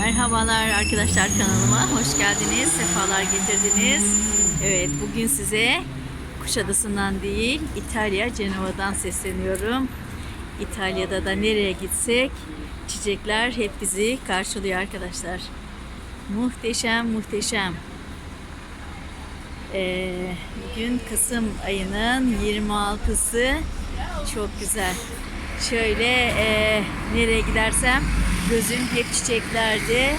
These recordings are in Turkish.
Merhabalar arkadaşlar kanalıma hoş geldiniz, sefalar getirdiniz. Evet bugün size Kuşadası'ndan değil İtalya Cenova'dan sesleniyorum. İtalya'da da nereye gitsek çiçekler hep bizi karşılıyor arkadaşlar. Muhteşem muhteşem. Ee, bugün Kasım ayının 26'sı çok güzel. Şöyle e, nereye gidersem gözüm hep çiçeklerde.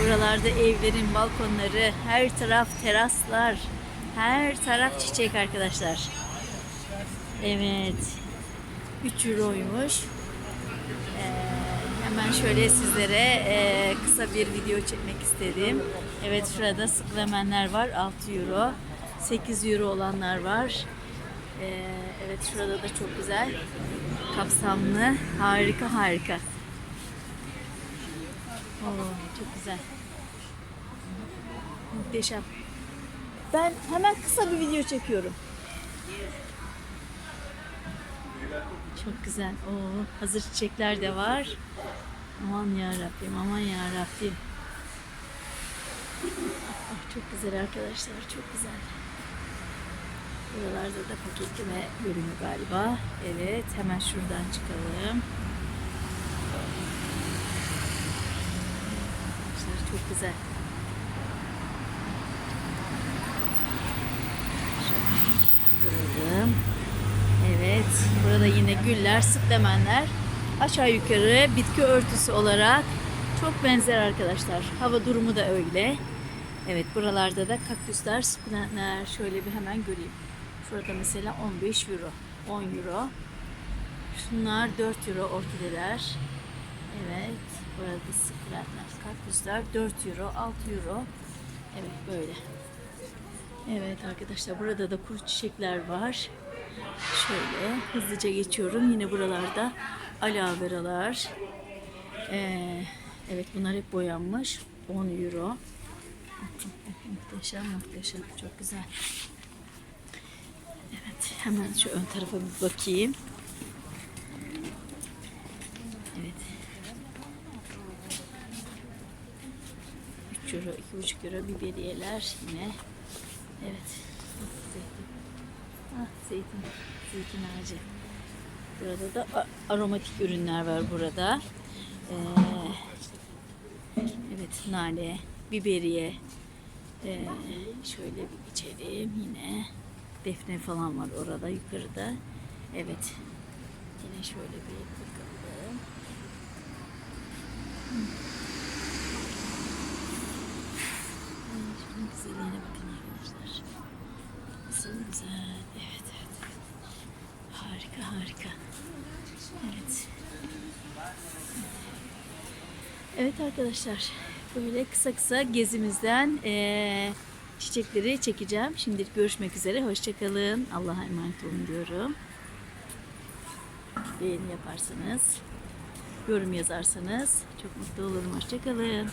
Buralarda evlerin balkonları, her taraf teraslar, her taraf çiçek arkadaşlar. Evet. 3 euroymuş. Ee, hemen şöyle sizlere e, kısa bir video çekmek istedim. Evet şurada sıklemenler var 6 euro. 8 euro olanlar var. Ee, evet şurada da çok güzel. Kapsamlı. Harika harika. Oo, çok güzel. Muhteşem. Ben hemen kısa bir video çekiyorum. Çok güzel. Oo, hazır çiçekler de var. Aman ya Rabbim, aman ya Rabbim. Ah, çok güzel arkadaşlar, çok güzel. Buralarda da paketleme bölümü galiba. Evet, hemen şuradan çıkalım. Arkadaşlar çok güzel. Evet, burada yine güller, sıklemenler. Aşağı yukarı bitki örtüsü olarak çok benzer arkadaşlar. Hava durumu da öyle. Evet, buralarda da kaktüsler, sıklemenler. Şöyle bir hemen göreyim. Şurada mesela 15 euro, 10 euro. Şunlar 4 euro orkideler. Burada sıklemenler, kaktüsler 4 euro, 6 euro. Evet, böyle. Evet arkadaşlar burada da kuru çiçekler var. Şöyle hızlıca geçiyorum. Yine buralarda aloe veralar. Ee, evet bunlar hep boyanmış. 10 euro. Muhteşem muhteşem. Çok güzel. Evet hemen şu ön tarafa bir bakayım. Evet. 3 euro, 2,5 euro biberiyeler yine. Evet. Zeytin. Ah, zeytin. Zeytin ağacı. Burada da aromatik ürünler var burada. Ee, evet nane, biberiye. Ee, şöyle bir içelim yine. Defne falan var orada yukarıda. Evet. Yine şöyle bir bakalım. Güzelliğine bakın arkadaşlar. Nasıl güzel. Evet evet. Harika harika. Evet. Evet arkadaşlar. Böyle kısa kısa gezimizden eee, çiçekleri çekeceğim. Şimdilik görüşmek üzere. Hoşçakalın. Allah'a emanet olun diyorum. Beğeni yaparsanız, yorum yazarsanız çok mutlu olurum. Hoşçakalın.